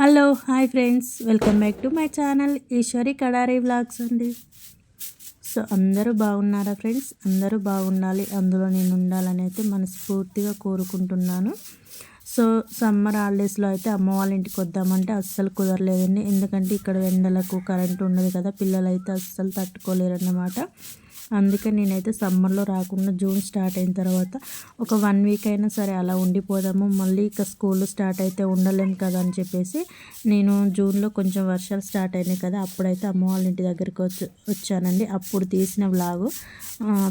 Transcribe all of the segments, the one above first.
Hello hi friends. Welcome back to my channel Eshwari Kadari vlogs అండి. So అందరూ బాగున్నారా friends? అందరూ బాగుండాలి. అందులో నేను ఉండాలని అయితే మనస్ఫూర్తిగా కోరుకుంటున్నాను. సో సమ్మర్ హాలిడేస్లో అయితే అమ్మ వాళ్ళ ఇంటికి వద్దామంటే అస్సలు కుదరలేదండి. ఎందుకంటే ఇక్కడ ఎండలకు కరెంట్ ఉండదు కదా పిల్లలు అయితే అస్సలు తట్టుకోలేరు అన్నమాట అందుకే నేనైతే సమ్మర్లో రాకుండా జూన్ స్టార్ట్ అయిన తర్వాత ఒక వన్ వీక్ అయినా సరే అలా ఉండిపోదాము. మళ్ళీ ఇక స్కూల్ స్టార్ట్ అయితే ఉండలేము కదా అని చెప్పేసి నేను జూన్లో కొంచెం వర్షాలు స్టార్ట్ అయినాయి కదా అప్పుడైతే అమ్మ వాళ్ళ ఇంటి దగ్గరికి వచ్చి వచ్చానండి. అప్పుడు తీసిన వ్లాగు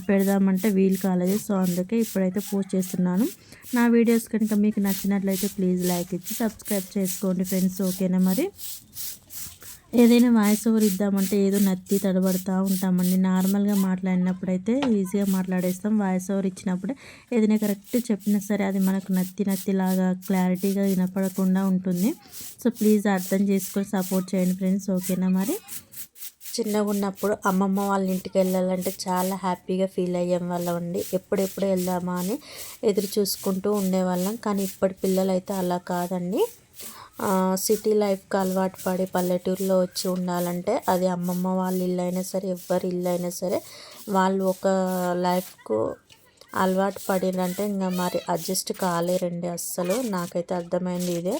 పెడదామంటే వీలు కాలేదు. సో అందుకే ఇప్పుడైతే పోస్ట్ చేస్తున్నాను. నా వీడియోస్ కనుక మీకు నచ్చినట్లయితే ప్లీజ్ లైక్ ఇచ్చి సబ్స్క్రైబ్ చేసుకోండి ఫ్రెండ్స్. ఓకేనా మరి? ఏదైనా వాయిస్ ఓవర్ ఇద్దామంటే ఏదో నత్తి తడబడుతూ ఉంటామండి. నార్మల్గా మాట్లాడినప్పుడు అయితే ఈజీగా మాట్లాడేస్తాం. వాయిస్ ఓవర్ ఇచ్చినప్పుడే ఏదైనా కరెక్ట్ చెప్పినా సరే అది మనకు నత్తి నత్తిలాగా క్లారిటీగా వినపడకుండా ఉంటుంది. సో ప్లీజ్ అర్థం చేసుకొని సపోర్ట్ చేయండి ఫ్రెండ్స్. ఓకేనా మరి? చిన్నగా ఉన్నప్పుడు అమ్మమ్మ వాళ్ళ ఇంటికి వెళ్ళాలంటే చాలా హ్యాపీగా ఫీల్ అయ్యాం వాళ్ళం అండి. ఎప్పుడెప్పుడు వెళ్దామా అని ఎదురు చూసుకుంటూ ఉండేవాళ్ళం. కానీ ఇప్పటి పిల్లలు అయితే అలా కాదండి. సిటీ లైఫ్కి అలవాటు పడి పల్లెటూరులో వచ్చి ఉండాలంటే అది అమ్మమ్మ వాళ్ళ ఇల్లు అయినా సరే ఎవ్వరి ఇల్లు అయినా సరే వాళ్ళు ఒక లైఫ్కు అలవాటు పడినంటే ఇంకా మరి అడ్జస్ట్ కాలేరండి అస్సలు. నాకైతే అర్థమైంది ఇదే.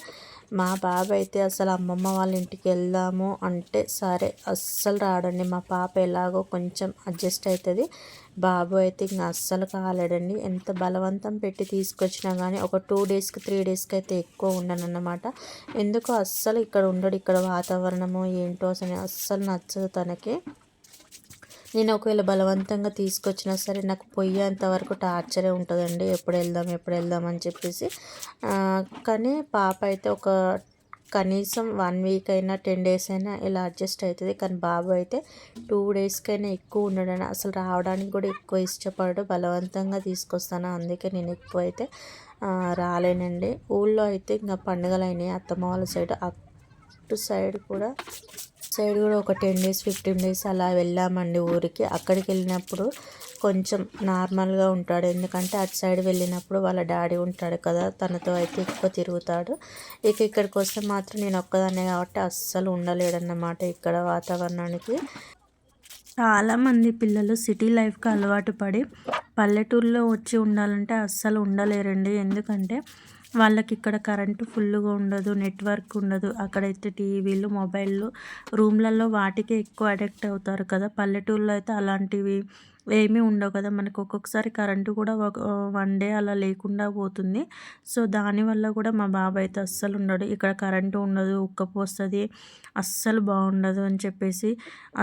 మా బాబు అయితే అసలు అమ్మమ్మ వాళ్ళ ఇంటికి వెళ్దాము అంటే సరే అస్సలు రాడండి. మా పాప ఎలాగో కొంచెం అడ్జస్ట్ అవుతుంది బాబు అయితే ఇంకా అస్సలు కాలేడండి. ఎంత బలవంతం పెట్టి తీసుకొచ్చినా కానీ ఒక టూ డేస్కి త్రీ డేస్కి అయితే ఎక్కువ ఉండనన్నమాట. ఎందుకు అస్సలు ఇక్కడ ఉండడు. ఇక్కడ వాతావరణము ఏంటో అసలు అస్సలు నచ్చదు తనకి. నేను ఒకవేళ బలవంతంగా తీసుకొచ్చినా సరే నాకు పొయ్యేంత వరకు టార్చరే ఉంటుందండి. ఎప్పుడు వెళ్దాం ఎప్పుడు వెళ్దాం అని చెప్పేసి. కానీ పాప అయితే ఒక కనీసం వన్ వీక్ అయినా టెన్ డేస్ అయినా ఇలా అడ్జస్ట్ అవుతుంది. కానీ బాబు అయితే టూ డేస్కైనా ఎక్కువ ఉండడం అసలు రావడానికి కూడా ఎక్కువ ఇష్టపడు బలవంతంగా తీసుకొస్తాను. అందుకే నేను ఎక్కువ అయితే రాలేనండి. ఊళ్ళో అయితే ఇంకా పండుగలు అయినాయి. అత్తమ్మ వాళ్ళ సైడ్ అటు సైడ్ కూడా సైడ్ కూడా ఒక టెన్ డేస్ ఫిఫ్టీన్ డేస్ అలా వెళ్ళామండి ఊరికి. అక్కడికి వెళ్ళినప్పుడు కొంచెం నార్మల్గా ఉంటాడు. ఎందుకంటే అటు సైడ్ వెళ్ళినప్పుడు వాళ్ళ డాడీ ఉంటాడు కదా తనతో అయితే ఎక్కువ తిరుగుతాడు. ఇక ఇక్కడికి వస్తే మాత్రం నేను ఒక్కదాన్నే కాబట్టి అస్సలు ఉండలేడన్నమాట ఇక్కడ వాతావరణానికి. చాలామంది పిల్లలు సిటీ లైఫ్కి అలవాటు పడి పల్లెటూరులో వచ్చి ఉండాలంటే అస్సలు ఉండలేరండి. ఎందుకంటే వాళ్ళకి ఇక్కడ కరెంటు ఫుల్గా ఉండదు నెట్వర్క్ ఉండదు. అక్కడైతే టీవీలు మొబైల్లు రూమ్లలో వాటికే ఎక్కువ అడిక్ట్ అవుతారు కదా. పల్లెటూళ్ళలో అయితే అలాంటివి ఏమీ ఉండవు కదా. మనకు ఒక్కొక్కసారి కరెంటు కూడా ఒక వన్ డే అలా లేకుండా పోతుంది. సో దానివల్ల కూడా మా బాబాయ్ అయితే అస్సలు ఉండడు. ఇక్కడ కరెంటు ఉండదు ఉక్కపోస్తుంది అస్సలు బాగుండదు అని చెప్పేసి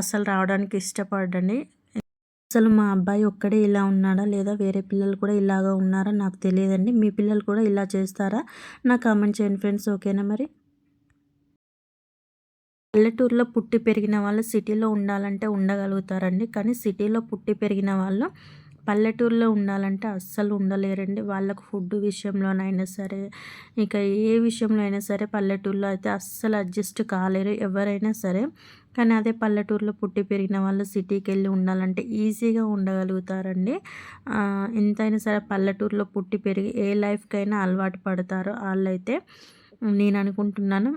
అస్సలు రావడానికి ఇష్టపడండి అసలు మా అబ్బాయి ఒక్కడే ఇలా ఉన్నాడా లేదా వేరే పిల్లలు కూడా ఇలాగా ఉన్నారా నాకు తెలియదండి. మీ పిల్లలు కూడా ఇలా చేస్తారా? నా కామెంట్ చేయండి ఫ్రెండ్స్. ఓకేనా మరి? పల్లెటూరులో పుట్టి పెరిగిన వాళ్ళు సిటీలో ఉండాలంటే ఉండగలుగుతారండి. కానీ సిటీలో పుట్టి పెరిగిన వాళ్ళు పల్లెటూరులో ఉండాలంటే అస్సలు ఉండలేరండి. వాళ్ళకు ఫుడ్ విషయంలోనైనా సరే ఇంకా ఏ విషయంలో అయినా సరే పల్లెటూరులో అయితే అస్సలు అడ్జస్ట్ కాలేరు ఎవరైనా సరే. కానీ అదే పల్లెటూరులో పుట్టి పెరిగిన వాళ్ళు సిటీకి వెళ్ళి ఉండాలంటే ఈజీగా ఉండగలుగుతారండి. ఎంతైనా సరే పల్లెటూరులో పుట్టి పెరిగి ఏ లైఫ్కైనా అలవాటు పడతారో వాళ్ళైతే. నేను అనుకుంటున్నాను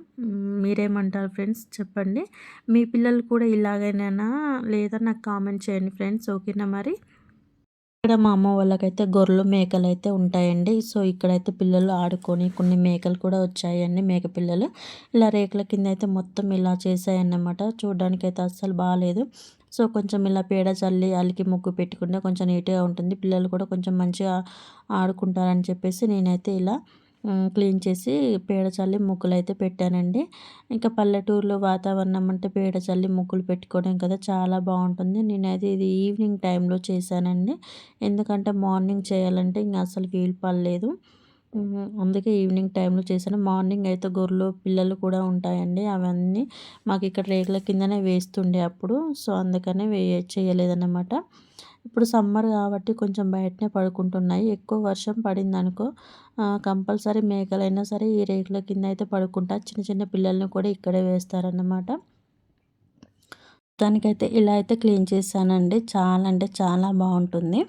మీరేమంటారు ఫ్రెండ్స్? చెప్పండి. మీ పిల్లలు కూడా ఇలాగైనా లేదా నాకు కామెంట్ చేయండి ఫ్రెండ్స్ ఓకేనా మరి? ఇక్కడ మా అమ్మ వాళ్ళకైతే గొర్రెలు మేకలు అయితే ఉంటాయండి. సో ఇక్కడైతే పిల్లలు ఆడుకొని కొన్ని మేకలు కూడా వచ్చాయండి మేక పిల్లలు. ఇలా రేకుల కింద అయితే మొత్తం ఇలా చేసాయన్నమాట చూడడానికి అయితే అస్సలు బాగాలేదు సో కొంచెం ఇలా పేడ చల్లి అలికి ముగ్గు పెట్టుకుంటే కొంచెం నీట్గా ఉంటుంది. పిల్లలు కూడా కొంచెం మంచిగా ఆడుకుంటారని చెప్పేసి నేనైతే ఇలా క్లీన్ చేసి పేడ చల్లి ముగ్గులు అయితే పెట్టానండి. ఇంకా పల్లెటూరులో వాతావరణం అంటే పేడ చల్లి ముగ్గులు పెట్టుకోవడం కదా చాలా బాగుంటుంది. నేనైతే ఇది ఈవినింగ్ టైంలో చేశానండి. ఎందుకంటే మార్నింగ్ చేయాలంటే ఇంకా అసలు వీలు పడలేదు. అందుకే ఈవినింగ్ టైంలో చేశాను. మార్నింగ్ అయితే గొర్రెలు పిల్లలు కూడా ఉంటాయండి. అవన్నీ మాకు ఇక్కడ రేకుల కిందనే వేస్తుండే అప్పుడు. సో అందుకనే వే చేయలేదన్నమాట. ఇప్పుడు సమ్మర్ కాబట్టి కొంచెం బయటనే పడుకుంటున్నాయి. ఎక్కువ వర్షం పడిందనుకో కంపల్సరీ మేకలైనా సరే ఈ రేకుల కింద అయితే పడుకుంటా. చిన్న చిన్న పిల్లల్ని కూడా ఇక్కడే వేస్తారన్నమాట. దానికైతే ఇలా అయితే క్లీన్ చేశానండి. చాలా అంటే చాలా బాగుంటుంది.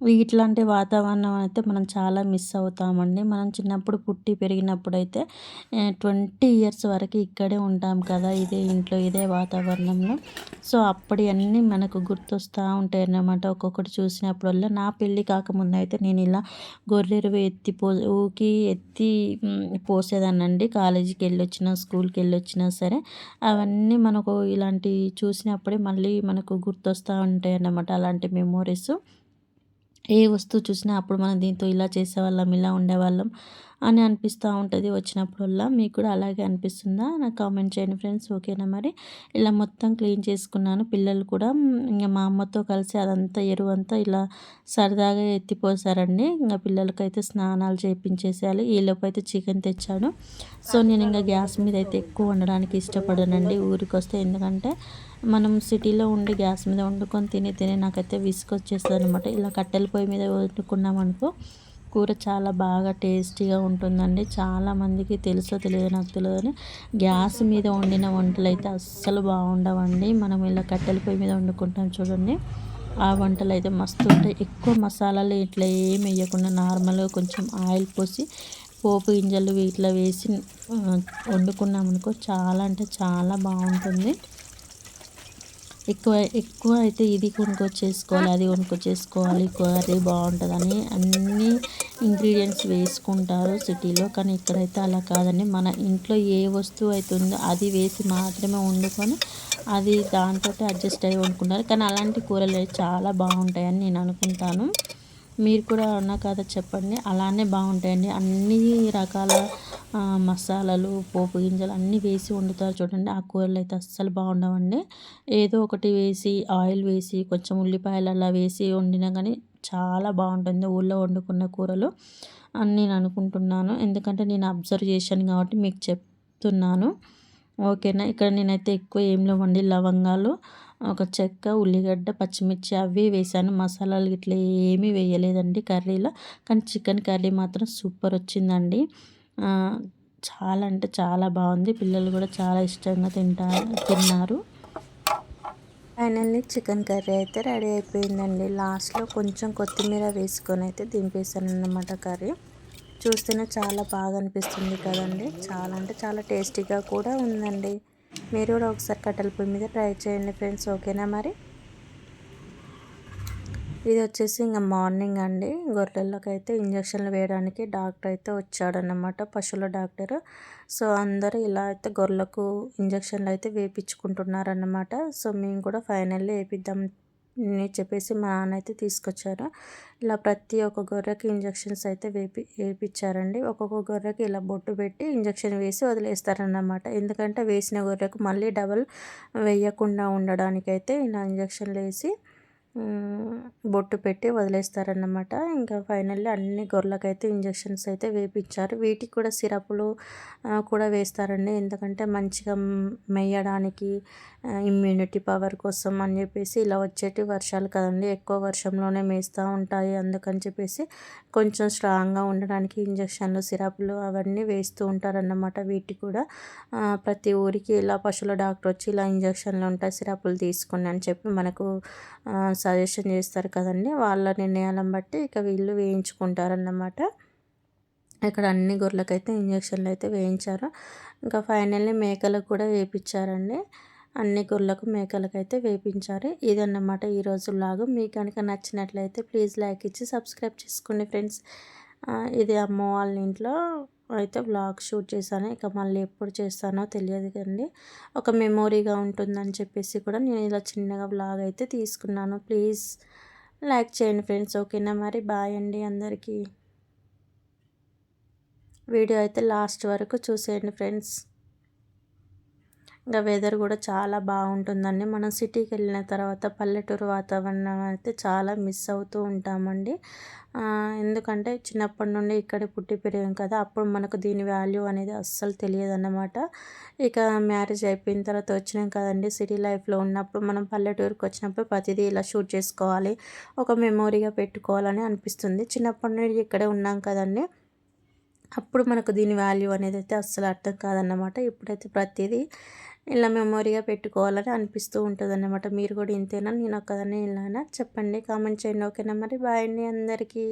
ఇట్లాంటి వాతావరణం అయితే మనం చాలా మిస్ అవుతామండి. మనం చిన్నప్పుడు పుట్టి పెరిగినప్పుడు అయితే ట్వంటీ ఇయర్స్ వరకు ఇక్కడే ఉంటాం కదా ఇదే ఇంట్లో ఇదే వాతావరణంలో. సో అప్పటి అన్నీ మనకు గుర్తొస్తూ ఉంటాయి అన్నమాట ఒక్కొక్కటి చూసినప్పుడల్లా. నా పెళ్ళి కాకముందు అయితే నేను ఇలా గొర్రెరు ఎత్తి పో ఊకి ఎత్తి పోసేదానండి కాలేజీకి వెళ్ళి వచ్చినా స్కూల్కి వెళ్ళి వచ్చినా సరే అవన్నీ మనకు ఇలాంటివి చూసినప్పుడే మళ్ళీ మనకు గుర్తొస్తూ ఉంటాయి అన్నమాట అలాంటి మెమోరీస్. ఏ వస్తువు చూసినా అప్పుడు మనం దీంతో ఇలా చేసేవాళ్ళం ఇలా ఉండేవాళ్ళం అని అనిపిస్తూ ఉంటుంది వచ్చినప్పుడల్లా. మీకు కూడా అలాగే అనిపిస్తుందా? నాకు కామెంట్ చేయండి ఫ్రెండ్స్. ఓకేనా మరి? ఇలా మొత్తం క్లీన్ చేసుకున్నాను. పిల్లలు కూడా ఇంకా మా అమ్మతో కలిసి అదంతా ఎరువు అంతా ఇలా సరదాగా ఎత్తిపోసారండి. ఇంకా పిల్లలకైతే స్నానాలు చేయించేసేయాలి ఈలోపు అయితే చికెన్ తెచ్చాడు సో నేను ఇంకా గ్యాస్ మీద అయితే ఎక్కువ వండడానికి ఇష్టపడనండి ఊరికి వస్తే ఎందుకంటే మనం సిటీలో ఉండి గ్యాస్ మీద వండుకొని తిని తిని నాకైతే విసుకొచ్చేస్తుంది అనమాట ఇలా కట్టెల పొయ్యి మీద వండుకున్నాం అనుకో కూర చాలా బాగా టేస్టీగా ఉంటుందండి. చాలామందికి తెలుసో తెలియదు నాకు తెలియదు గ్యాస్ మీద వండిన వంటలు అయితే అస్సలు బాగుండవండి. మనం ఇలా కట్టెల పొయ్యి మీద వండుకుంటాం చూడండి. ఆ వంటలు అయితే మస్తు ఉంటాయి. ఎక్కువ మసాలాలు ఇట్లా ఏం వేయకుండా నార్మల్గా కొంచెం ఆయిల్ పోసి పోపు గింజలు ఇట్లా వేసి వండుకున్నాం అనుకో చాలా అంటే చాలా బాగుంటుంది. ఎక్కువ ఎక్కువ అయితే ఇది కొనుక్కొచ్చేసుకోవాలి అది కొనుక్కొచ్చేసుకోవాలి. కర్రీ బాగుంటుందని అన్ని ఇంగ్రీడియంట్స్ వేసుకుంటారు సిటీలో. కానీ ఇక్కడైతే అలా కాదండి. మన ఇంట్లో ఏ వస్తువు అయితే ఉందో అది వేసి మాత్రమే వండుకొని అది దాంతో అడ్జస్ట్ అయ్యి వండుకుంటారు. కానీ అలాంటి కూరలు చాలా బాగుంటాయని నేను అనుకుంటాను. మీరు కూడా అన్నా కదా చెప్పండి. అలానే బాగుంటాయండి. అన్ని రకాల మసాలాలు పోపు గింజలు అన్నీ వేసి వండుతారు చూడండి. ఆ కూరలు అయితే అస్సలు బాగుండవండి. ఏదో ఒకటి వేసి ఆయిల్ వేసి కొంచెం ఉల్లిపాయలు అలా వేసి వండినా కానీ చాలా బాగుంటుంది ఊళ్ళో వండుకున్న కూరలు. అని నేను అనుకుంటున్నాను. ఎందుకంటే నేను అబ్జర్వ్ చేశాను కాబట్టి మీకు చెప్తున్నాను. ఓకేనా? ఇక్కడ నేనైతే ఎక్కువ ఏంలో వండి లవంగాలు ఒక చెక్క ఉల్లిగడ్డ పచ్చిమిర్చి అవి వేసాను మసాలాలు ఇట్లా ఏమీ వేయలేదండి కర్రీలో. కానీ చికెన్ కర్రీ మాత్రం సూపర్ వచ్చిందండి. చాలా అంటే చాలా బాగుంది. పిల్లలు కూడా చాలా ఇష్టంగా తింటారు తిన్నారు. ఫైనల్లీ చికెన్ కర్రీ అయితే రెడీ అయిపోయిందండి. లాస్ట్లో కొంచెం కొత్తిమీర వేసుకొని అయితే దింపేసాను అన్నమాట కర్రీ. చూస్తేనే చాలా బాగా అనిపిస్తుంది కదండి. చాలా అంటే చాలా టేస్టీగా కూడా ఉందండి. మీరు కూడా ఒకసారి కట్టెల పొయ్యి మీద ట్రై చేయండి ఫ్రెండ్స్ ఓకేనా మరి? ఇది వచ్చేసి ఇంకా మార్నింగ్ అండి. గొర్రెలకి అయితే ఇంజక్షన్లు వేయడానికి డాక్టర్ అయితే వచ్చాడనమాట పశువుల డాక్టర్. సో అందరూ ఇలా అయితే గొర్రెలకు ఇంజక్షన్లు అయితే వేయించుకుంటున్నారన్నమాట సో మేము కూడా ఫైనల్లీ వేపిద్దాం చెప్పేసి మా నాన్న అయితే తీసుకొచ్చారు. ఇలా ప్రతి ఒక్క గొర్రెకి ఇంజక్షన్స్ అయితే వేపి వేపించారండి ఒక్కొక్క గొర్రెకి ఇలా బొట్టు పెట్టి ఇంజక్షన్ వేసి వదిలేస్తారన్నమాట. ఎందుకంటే వేసిన గొర్రెకు మళ్ళీ డబల్ వేయకుండా ఉండడానికైతే ఇలా ఇంజక్షన్లు వేసి బొట్టు పెట్టి వదిలేస్తారన్నమాట. ఇంకా ఫైనల్లీ అన్ని గొర్రెలకైతే ఇంజక్షన్స్ అయితే వేపించారు వీటికి కూడా సిరపులు కూడా వేస్తారండి. ఎందుకంటే మంచిగా మెయ్యడానికి ఇమ్యూనిటీ పవర్ కోసం అని చెప్పేసి ఇలా వచ్చేటి వర్షాలు కదండి. ఎక్కువ వర్షంలోనే మేస్తూ ఉంటాయి అందుకని చెప్పేసి కొంచెం స్ట్రాంగ్గా ఉండడానికి ఇంజక్షన్లు సిరప్లు అవన్నీ వేస్తూ ఉంటారన్నమాట వీటికి కూడా. ప్రతి ఊరికి ఇలా పశువుల డాక్టర్ వచ్చి ఇలా ఇంజక్షన్లు ఉంటాయి సిరపులు తీసుకుని అని చెప్పి మనకు సజెషన్ చేస్తారు కదండి. వాళ్ళ నిర్ణయాలను బట్టి ఇక వీళ్ళు వేయించుకుంటారన్నమాట. ఇక్కడ అన్ని గొర్రెలకైతే ఇంజక్షన్లు అయితే వేయించారు. ఇంకా ఫైనల్లీ మేకలకు కూడా వేయించారండి అన్ని గొర్రెలకు మేకలకైతే వేపించారు. ఇదన్నమాట ఈరోజు లాగు మీకు కనుక నచ్చినట్లయితే ప్లీజ్ లైక్ ఇచ్చి సబ్స్క్రైబ్ చేసుకోండి ఫ్రెండ్స్. ఇది అమ్మ వాళ్ళ ఇంట్లో అయితే వ్లాగ్ షూట్ చేశాను. ఇక మళ్ళీ ఎప్పుడు చేస్తానో తెలియదు కండి. ఒక మెమోరీగా ఉంటుందని చెప్పేసి కూడా నేను ఇలా చిన్నగా వ్లాగ్ అయితే తీసుకున్నాను. ప్లీజ్ లైక్ చేయండి ఫ్రెండ్స్ ఓకేనా మరి? బాయ్ అండి అందరికీ. వీడియో అయితే లాస్ట్ వరకు చూసేయండి ఫ్రెండ్స్ ఇంకా వెదర్ కూడా చాలా బాగుంటుందండి. మనం సిటీకి వెళ్ళిన తర్వాత పల్లెటూరు వాతావరణం అయితే చాలా మిస్ అవుతూ ఉంటామండి. ఎందుకంటే చిన్నప్పటి నుండి ఇక్కడే పుట్టి పెరిగాం కదా అప్పుడు మనకు దీని వాల్యూ అనేది అస్సలు తెలియదు అన్నమాట ఇక మ్యారేజ్ అయిపోయిన తర్వాత వచ్చినాం కదండి సిటీ లైఫ్లో ఉన్నప్పుడు మనం పల్లెటూరుకి వచ్చినప్పుడు ప్రతిదీ ఇలా షూట్ చేసుకోవాలి ఒక మెమోరీగా పెట్టుకోవాలని అనిపిస్తుంది. చిన్నప్పటి నుండి ఇక్కడే ఉన్నాం కదండి అప్పుడు మనకు దీని వాల్యూ అనేది అయితే అస్సలు అర్థం కాదన్నమాట. ఇప్పుడైతే ప్రతిదీ ఇలా మెమొరీగా పెట్టుకోవాలని అనిపిస్తూ ఉంటుంది అన్నమాట మీరు కూడా ఇంతేనా? నేను ఒక్కదాన్ని ఇలానా చెప్పండి. కామెంట్ చేయండి. ఓకేనా మరి? బాయ్ అండి అందరికీ.